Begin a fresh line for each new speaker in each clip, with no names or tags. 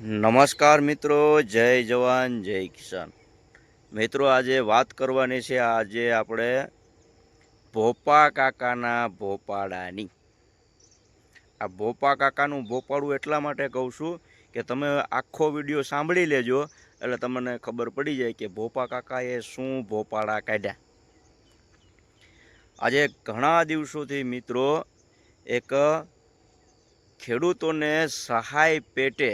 નમસ્કાર મિત્રો, જય જવાન, જય કિસાન. મિત્રો, આજે વાત કરવાની છે, આજે આપણે ભોપા કાકાના ભોપાડાની. આ ભોપા કાકાનું ભોપાડું એટલા માટે કહું છું કે તમે આખો વીડિયો સાંભળી લેજો, એટલે તમને ખબર પડી જાય કે ભોપા કાકાએ શું ભોપાડા કાઢ્યા. આજે ઘણા દિવસોથી મિત્રો એક ખેડૂતોને સહાય પેટે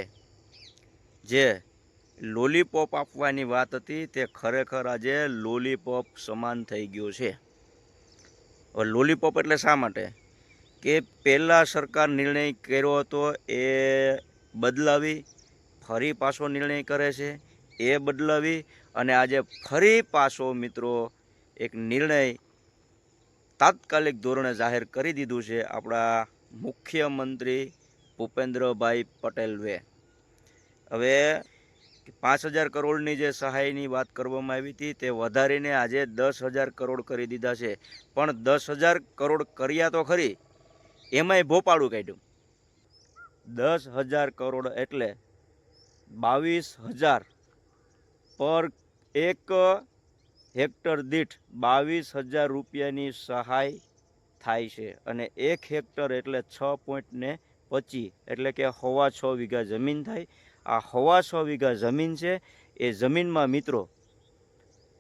જે લોલીપોપ આપવાની વાત હતી તે ખરેખર આજે લોલીપોપ સમાન થઈ ગયો છે. હવે લોલીપોપ એટલે શા માટે? કે પહેલાં સરકાર નિર્ણય કર્યો હતો એ બદલાવી, ફરી પાછો નિર્ણય કરે છે, એ બદલાવી અને આજે ફરી પાછો મિત્રો એક નિર્ણય તાત્કાલિક ધોરણે જાહેર કરી દીધું છે આપણા મુખ્યમંત્રી ભૂપેન્દ્રભાઈ પટેલ વે હવે પાંચ હજાર કરોડની જે સહાયની વાત કરવામાં આવી હતી, તે વધારીને આજે દસ હજાર કરોડ કરી દીધા છે. પણ દસ હજાર કરોડ કર્યા તો ખરી, એમાંય ભોપાળું કાઢ્યું. દસ હજાર કરોડ એટલે બાવીસ હજાર પર એક હેક્ટર દીઠ બાવીસ હજાર રૂપિયાની સહાય થાય છે. અને એક હેક્ટર એટલે છ પોઈન્ટ ને પચી એટલે કે હવા છ વીઘા જમીન થાય. આ હવા છ વીઘા જમીન છે. એ જમીનમાં મિત્રો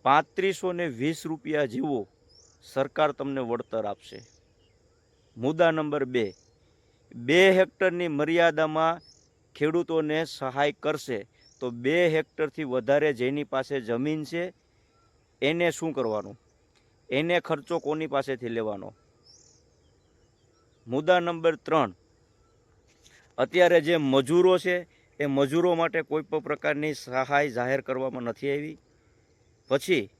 પાંત્રીસો ને વીસ રૂપિયા જેવો સરકાર તમને વળતર આપશે. મુદ્દા નંબર બે. બે હેક્ટરની મર્યાદામાં ખેડૂતોને સહાય કરશે તો બે હેક્ટરથી વધારે જેની પાસે જમીન છે, એને શું કરવાનું? એને ખર્ચો કોની પાસેથી લેવાનો? મુદ્દા નંબર ત્રણ. અત્યારે જે મજૂરો છે એ મજૂરો માટે કોઈ પણ પ્રકારની સહાય જાહેર કરવામાં નથી આવી. પછી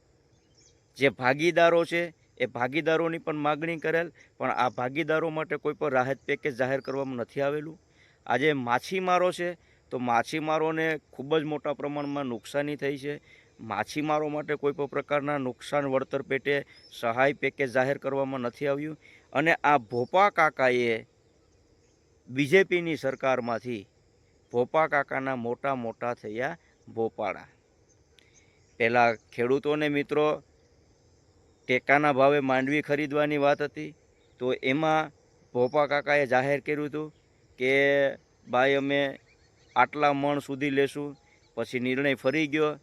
જે ભાગીદારો છે, એ ભાગીદારોની પણ માગણી કરેલ, પણ આ ભાગીદારો માટે કોઈ પણ રાહત પેકેજ જાહેર કરવામાં નથી આવેલું. આજે માછીમારો છે, તો માછીમારોને ખૂબ જ મોટા પ્રમાણમાં નુકસાની થઈ છે. માછીમારો માટે કોઈ પણ પ્રકારના નુકસાન વળતર પેટે સહાય પેકેજ જાહેર કરવામાં નથી આવ્યું. અને આ ભોપા કાકાએ બીજેપીની સરકારમાંથી ભોપા કાકાના મોટા મોટા થયા ભોપાળા. પહેલાં ખેડૂતોને મિત્રો ટેકાના ભાવે માંડવી ખરીદવાની વાત હતી, તો એમાં ભોપા કાકાએ જાહેર કર્યું હતું કે, ભાઈ, અમે આટલા મણ સુધી લેશું, પછી નિર્ણય ફરી ગયો.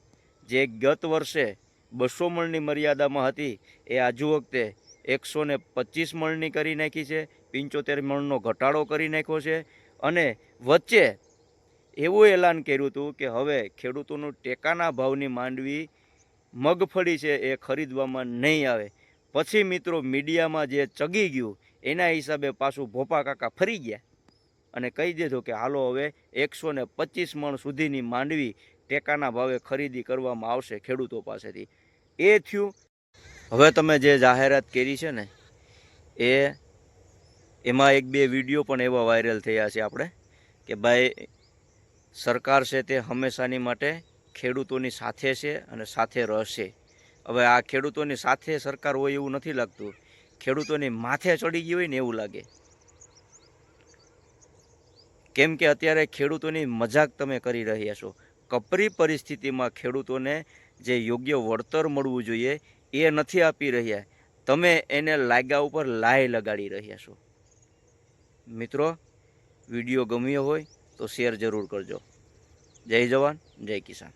જે ગત વર્ષે બસો મણની મર્યાદામાં હતી, એ આજુ વખતે એકસો ને પચીસ મણની કરી નાખી છે, પંચોતેર મણનો ઘટાડો કરી નાખ્યો છે અને વચ્ચે એવું એલાન કર્યું હતું કે હવે ખેડૂતોનું ટેકાના ભાવની માંડવી મગફળી છે એ ખરીદવામાં નહીં આવે. પછી મિત્રો મીડિયામાં જે ચગી ગયું, એના હિસાબે પાછું ભોપા કાકા ફરી ગયા. અને કહી દીધું કે હાલો હવે એકસો ને પચીસ મણ સુધીની માંડવી ટેકાના ભાવે ખરીદી કરવામાં આવશે ખેડૂતો પાસેથી. એ થયું. હવે તમે જે જાહેરાત કરી છે ને, એ, એમાં એક બે વીડિયો પણ એવા વાયરલ થયા છે આપણે, કે ભાઈ સરકાર છે તે હંમેશાની માટે ખેડૂતોની સાથે છે અને સાથે રહેશે. હવે આ ખેડૂતોની સાથે સરકાર હોય એવું નથી લાગતું. ખેડૂતોની માથે ચડી ગઈ હોય ને એવું લાગે. કેમ કે અત્યારે ખેડૂતોની મજાક તમે કરી રહ્યા છો. કપરી પરિસ્થિતિમાં ખેડૂતોને જે યોગ્ય વળતર મળવું જોઈએ એ નથી આપી રહ્યા. તમે એને લાગ્યા ઉપર લાય લગાડી રહ્યા છો. મિત્રો, વીડિયો ગમ્યો હોય તો શેર જરૂર કરજો. જય જવાન જય કિસાન.